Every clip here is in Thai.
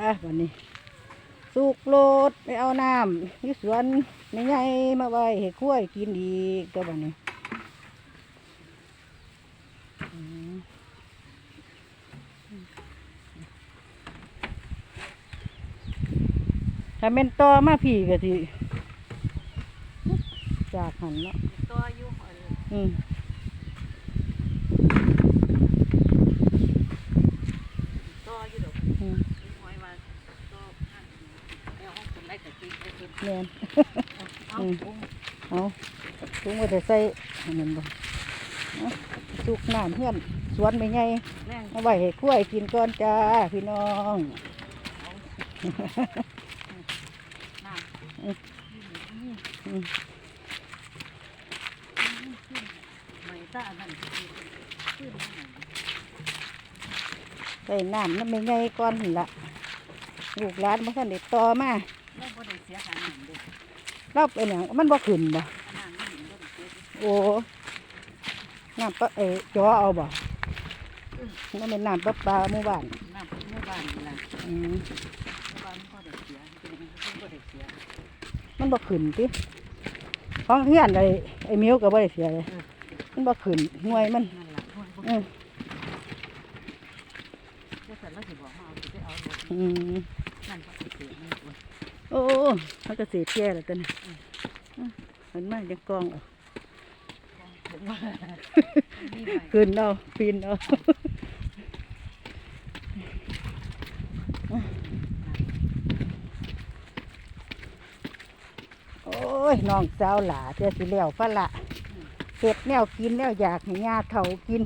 อะวันนี้ สุกโลดไปเอาน้ำอยี่สวนไม่ใหญ่มาไว้ให้กล้วยกินอีกก็วันนี้อืมถ้าเป็นต่อมาพี่ก็สิจากหันเนาะตัวอยู่เอออืม ตัวอยู่ดอก อืม หอยว่าตัวข้าง แล้วห้องคนได้ก็กินได้กินแม่นเอาอืมปุ้งเอาถุงก็จะใส่อันนั้นบ่เอาสุกน้ำเพื่อนสวนไม่ใหญ่แม่งเอาไว้ให้กล้วยกินก่อนจ้าพี่น้องน้ำอืมอืมไม่ตาอันนั้นคือคือมันหยังใส่น้ำน้ำไม่ใหญ่ก่อนหั่นละลูกหลานมาท่านเด็ดต่อมา เราบ่ได้เสียค่าน้ำเด้อเราเป็นอย่างมันบ่ขึ้นบ่อันนั้นมันบ่ได้เสียโอ้น้ำปะเอ๋จอเอาบ่นั่นเป็นน้ำประปาหมู่บ้านน้ำหมู่บ้านนี่ล่ะอืมหมู่บ้านมันบ่ได้เสียเป็นอย่างนั้นมันบ่ได้เสียมันบ่ขึ้นติของเฮียนไอ้ไอ้มิวก็บ่ได้เสียเลยมันบ่ขึ้นหน่วยมันนั่นล่ะหน่วยบ่อืมเดี๋ยวสันเราสิบอกมาเอาสิไปเอารถอืมนั่นเขาสิเสียมันตัว โอ้มันก็เสียแก่แล้วตัวนี้เห็นไหมยังกองเอาผมว่าดีไหมขึ้นเอาปีนเอาโอ้ยน้องสาวหลาเจ้าสิแล้วพะละเก็บแนวกินแนวอยากให้ยาเถากิน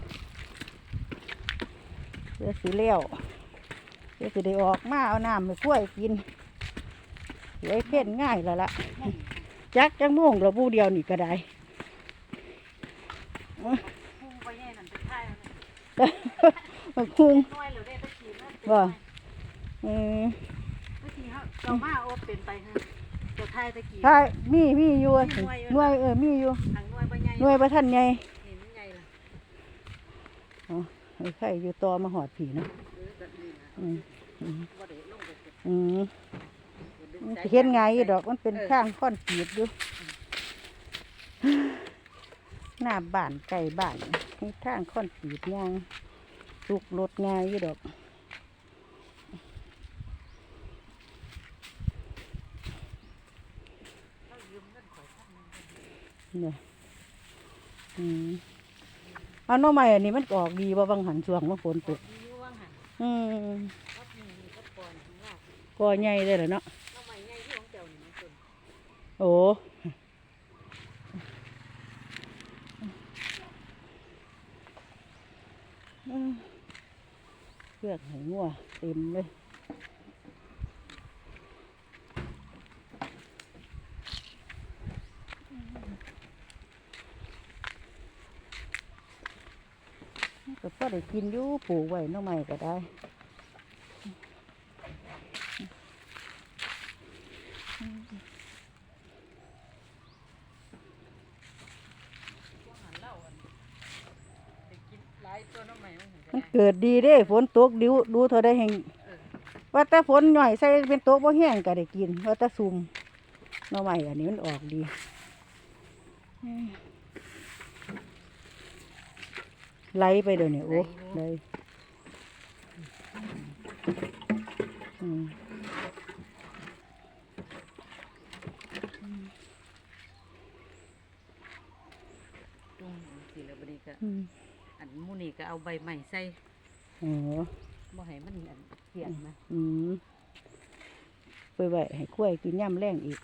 เจ้าสิแล้วเจ้าสิได้ออกมาเอาน้ำให้กล้วยกิน สวยเพ่นง่ายแล้วล่ะจักจังม่วงเราผู้เดียวนี่ก็ได้พุ่งไปแย่นั่นเป็นท้ายเอาเนี่ยมันคุงน้อยเหลือได้ตะกี้นะบ่เออตะกี้เขาเจ้ามาโอเป็นไปฮะเจ้าทายตะกี้ถ้ามีมีอยู่มีหน่วยอยู่หน่วยเออมีอยู่ทางน้อยบ่ใหญ่หน่วยประท่านไงเห็นใหญ่ล่ะอ๋อเออใครอยู่ต่อมาหอดผีเนาะเออแบบนี้นะอืมอืม มดึงมันใจสิเห็นไงอยู่ดอกมันเป็นข้างค้อนปีดอยู่หน้าบ้านไก่บ้านมีทางค้อนปีดย่างลูกรถง่ายอยู่ดอกเขายืมเงินข่อยพันหนึ่งเนี่ยอืมเอาหน้อใหม่อันนี้มันก็ออกดีบ่บางหันช่วงมันฝนตกมีอยู่ว่างหันอืมก็มีมีก็ปอนของเราก็ใหญ่เลยเหรอเนาะ โอ้อืมเลือกให้งัวเต็มเลยก็พอได้กินอยู่ปลูกไว้น้องใหม่ก็ได้งหันเล่าอันไปกินหลายตัวน้องให ม่มันเห็นมันได้เกิดดีเด้ฝนตกดิวดูเธอได้แห่งเออว่าแต่ฝนหน่อยใส่เป็นโต๊ะบ่แห้งก็ได้กินว่าแต่ซุ่มหน่อไม้อันนี้มันออกดีอืมไหลไปเดี๋ยวนี้โอ้ไหลอืม จุ่มสิแล้วบัดนี้ก็อืมอันหมูนี่ก็เอาใบใหม่ใส่โอ้บ่ให้มันอันเกลียดนะอืมไปไว้ให้กล้วยกินย่ำแรงอีก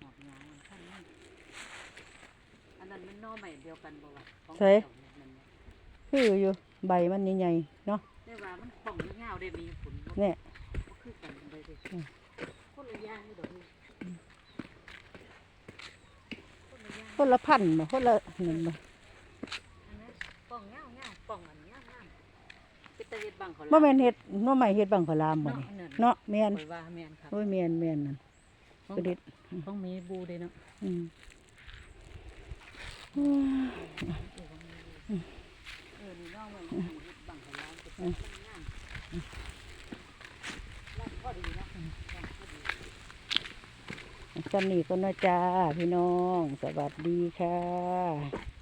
หอกยางมันขั้นนั้นอันนั้นมันหนอใหม่เดียวกันบ่วะของใช่เจ้าเนี่ยนั่นเนี่ยคืออยู่ใบมันใหญ่ๆเนาะ แต่ว่ามันป่องยาวๆได้มีผลบ่เนี่ย บ่คือกันไปเลยอืม คนละอย่างนี่ดอกนี่ คนละอย่างคนละพันธุ์บ่คนละหนึ่งบ่อันนั้นป่องยาวๆป่องอันยาวๆเป็นตะเฮ็ดบังเขาบ่แม่นเฮ็ดหน่อไม้เฮ็ดบังขลามบ่นี่เนาะเนาะแม่นข่อยว่าแม่นครับโอ้ยแม่นแม่นนั่นของกระเด็ดของมีบูเด้เนาะอืม เออ อืม พอดีเนาะ สำนีก็นาะจ้าพี่น้อง สวัสดีค่ะ